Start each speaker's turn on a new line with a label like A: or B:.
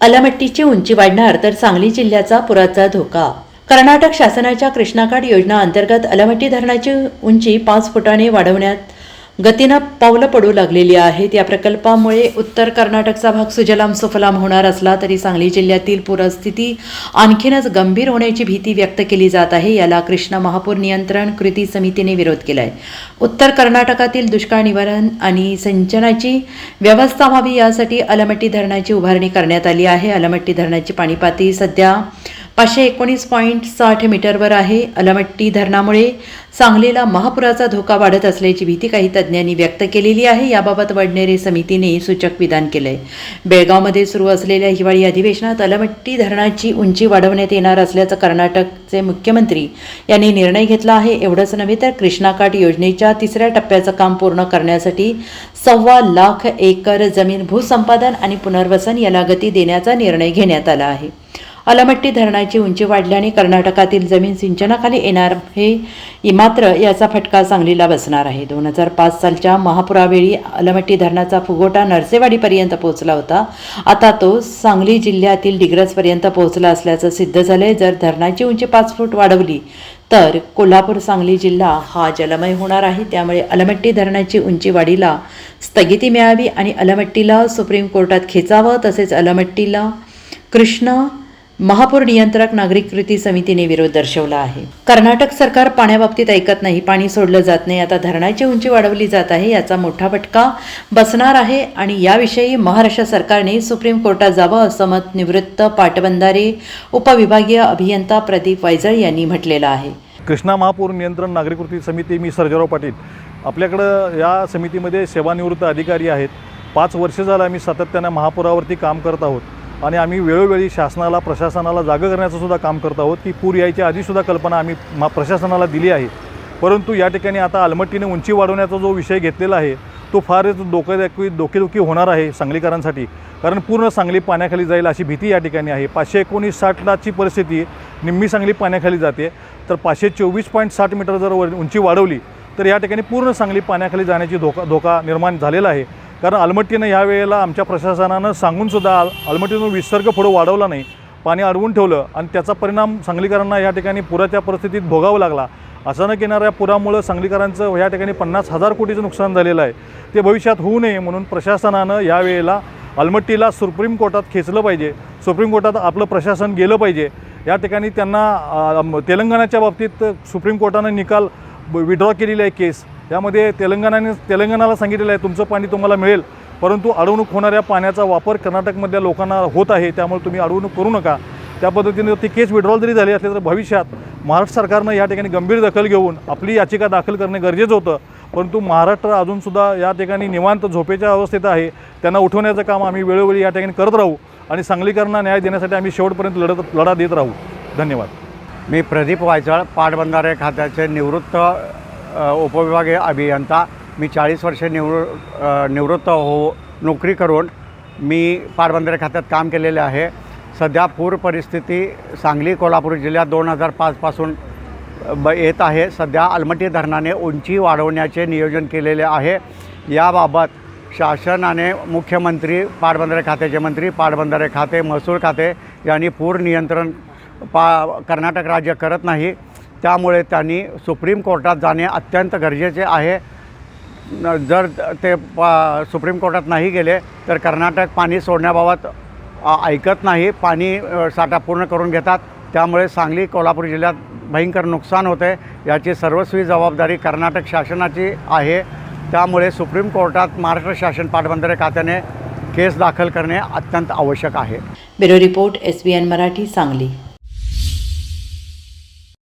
A: अलमट्टीची उंची वाढणार तर सांगली जिल्ह्याचा पुराचा धोका. कर्नाटक शासनाच्या कृष्णाकाठ योजना अंतर्गत अलमट्टी धरणाची उंची पाच फुटाने वाढवण्यात गतीनं पावलं पडू लागलेली आहेत. या प्रकल्पामुळे उत्तर कर्नाटकचा भाग सुजलाम सुफलाम होणार असला तरी सांगली जिल्ह्यातील पूरस्थिती आणखीनच गंभीर होण्याची भीती व्यक्त केली जात आहे. याला कृष्णा महापूर नियंत्रण कृती समितीने विरोध केला आहे उत्तर कर्नाटकातील दुष्काळ निवारण आणि सिंचनाची व्यवस्था व्हावी यासाठी अलमट्टी धरणाची उभारणी करण्यात आली आहे. अलमट्टी धरणाची पाणी पातळी सध्या पाचशे एकोणीस पॉईंट साठ मीटरवर आहे. अलमट्टी धरणामुळे सांगलीला महापुराचा धोका वाढत असल्याची भीती काही तज्ज्ञांनी व्यक्त केलेली आहे. याबाबत वडनेरे समितीने सूचक विधान केलंय. बेळगावमध्ये सुरू असलेल्या हिवाळी अधिवेशनात अलमट्टी धरणाची उंची वाढवण्यात येणार असल्याचं कर्नाटकचे मुख्यमंत्री यांनी निर्णय घेतला आहे. एवढंच नव्हे तर कृष्णाकाठ योजनेच्या तिसऱ्या टप्प्याचं काम पूर्ण करण्यासाठी सव्वा लाख एकर जमीन भूसंपादन आणि पुनर्वसन याला गती देण्याचा निर्णय घेण्यात आला आहे. अलमट्टी धरणाची उंची वाढल्याने कर्नाटकातील जमीन सिंचनाखाली येणार हे मात्र याचा फटका सांगलीला बसणार आहे. दोन हजार पाच सालच्या महापुरावेळी अलमट्टी धरणाचा फुगोटा नरसेवाडीपर्यंत पोहोचला होता. आता तो सांगली जिल्ह्यातील डिग्रजपर्यंत पोहोचला असल्याचं सिद्ध झालंय. जर धरणाची उंची पाच फूट वाढवली तर कोल्हापूर सांगली जिल्हा हा जलमय होणार आहे. त्यामुळे अलमट्टी धरणाची उंची वाढीला स्थगिती मिळावी आणि अलमट्टीला सुप्रीम कोर्टात खेचावं तसेच अलमट्टीला कृष्ण महापूर नियंत्रक नागरिक कृती समितीने विरोध दर्शवला आहे. कर्नाटक सरकार पाण्याबाबतीत ऐकत नाही पाणी सोडलं जात नाही आता धरणाची उंची वाढवली जात आहे याचा मोठा फटका बसणार आहे आणि याविषयी महाराष्ट्र सरकारने सुप्रीम कोर्टात जावं असं मत निवृत्त पाटबंधारे उपविभागीय अभियंता प्रदीप वायजळ यांनी म्हटलेलं आहे.
B: कृष्णा महापूर नियंत्रण नागरिक कृती समिती मी सर्जराव पाटील. आपल्याकडं या समितीमध्ये सेवानिवृत्त अधिकारी आहेत. पाच वर्ष झालं आम्ही सातत्यानं महापुरावरती काम करत आहोत. आणि आम्ही वेळोवेळी शासनाला प्रशासनाला जागं करण्याचं सुद्धा काम करत आहोत. की पूर यायच्या आधीसुद्धा कल्पना आम्ही मा प्रशासनाला दिली आहे. परंतु या ठिकाणी आता अलमट्टीने उंची वाढवण्याचा जो विषय घेतलेला आहे तो फारच डोकेदायकी डोकेदुखी होणार आहे सांगलीकरांसाठी. कारण पूर्ण सांगली पाण्याखाली जाईल अशी भीती या ठिकाणी आहे. पाचशे एकोणीस साठलाची परिस्थिती निम्मी सांगली पाण्याखाली जाते. तर पाचशे चोवीस पॉईंट साठ मीटर जर वर उंची वाढवली तर या ठिकाणी पूर्ण सांगली पाण्याखाली जाण्याची धोका धोका निर्माण झालेला आहे. कारण अलमट्टीनं या वेळेला आमच्या प्रशासनानं सांगूनसुद्धा आल अलमट्टीनं विसर्ग पुढं वाढवला नाही. पाणी अडवून ठेवलं आणि त्याचा परिणाम सांगलीकरांना या ठिकाणी पुराच्या परिस्थितीत भोगावं लागला. अचानक येणाऱ्या पुरामुळं सांगलीकरांचं या ठिकाणी पन्नास हजार कोटीचं नुकसान झालेलं आहे. ते भविष्यात होऊ नये म्हणून प्रशासनानं यावेळेला अलमट्टीला सुप्रीम कोर्टात खेचलं पाहिजे. सुप्रीम कोर्टात आपलं प्रशासन गेलं पाहिजे. या ठिकाणी त्यांना तेलंगणाच्या बाबतीत सुप्रीम कोर्टानं निकाल विड्रॉ केलेली आहे केस. यामध्ये तेलंगणाने तेलंगणाला सांगितलेलं आहे तुमचं पाणी तुम्हाला मिळेल. परंतु अडवणूक होणाऱ्या पाण्याचा वापर कर्नाटकमधल्या लोकांना होत आहे त्यामुळे तुम्ही अडवणूक करू नका. त्या पद्धतीने ती केस विड्रॉल जरी झाली असली तर भविष्यात महाराष्ट्र सरकारनं या ठिकाणी गंभीर दखल घेऊन आपली याचिका दाखल करणे गरजेचं होतं. परंतु महाराष्ट्र अजूनसुद्धा या ठिकाणी निवांत झोपेच्या अवस्थेत आहे. त्यांना उठवण्याचं काम आम्ही वेळोवेळी या ठिकाणी करत राहू आणि सांगलीकरांना न्याय देण्यासाठी आम्ही शेवटपर्यंत लढत लढा देत राहू. धन्यवाद.
C: मी प्रदीप वायचळ पाटबंधारे खात्याचे निवृत्त उपविभागीय अभियंता. मी चाळीस वर्षे निवृ निवृत्त हो नोकरी करून मी पाटबंधारे खात्यात काम केलेले आहे. सध्या पूर परिस्थिती सांगली कोल्हापूर जिल्ह्यात दोन हजार पाचपासून ब येत आहे. सध्या अलमटी धरणाने उंची वाढवण्याचे नियोजन केलेले आहे. याबाबत शासनाने मुख्यमंत्री पाटबंधारे खात्याचे मंत्री पाटबंधारे खाते महसूल खाते यांनी पूर नियंत्रण पा कर्नाटक राज्य करत नाही. त्यामुळे त्यांनी सुप्रीम कोर्टात जाणे अत्यंत गरजेचे आहे. जर ते पा सुप्रीम कोर्टात नाही गेले तर कर्नाटक पाणी सोडण्याबाबत ऐकत नाही. पाणी साठा पूर्ण करून घेतात. त्यामुळे सांगली कोल्हापूर जिल्ह्यात भयंकर नुकसान होते. याची सर्वस्वी जबाबदारी कर्नाटक शासनाची आहे. त्यामुळे सुप्रीम कोर्टात महाराष्ट्र शासन पाटबंधारे खात्याने केस दाखल करणे अत्यंत आवश्यक आहे.
A: Bureau report S B N Marathi Sangli.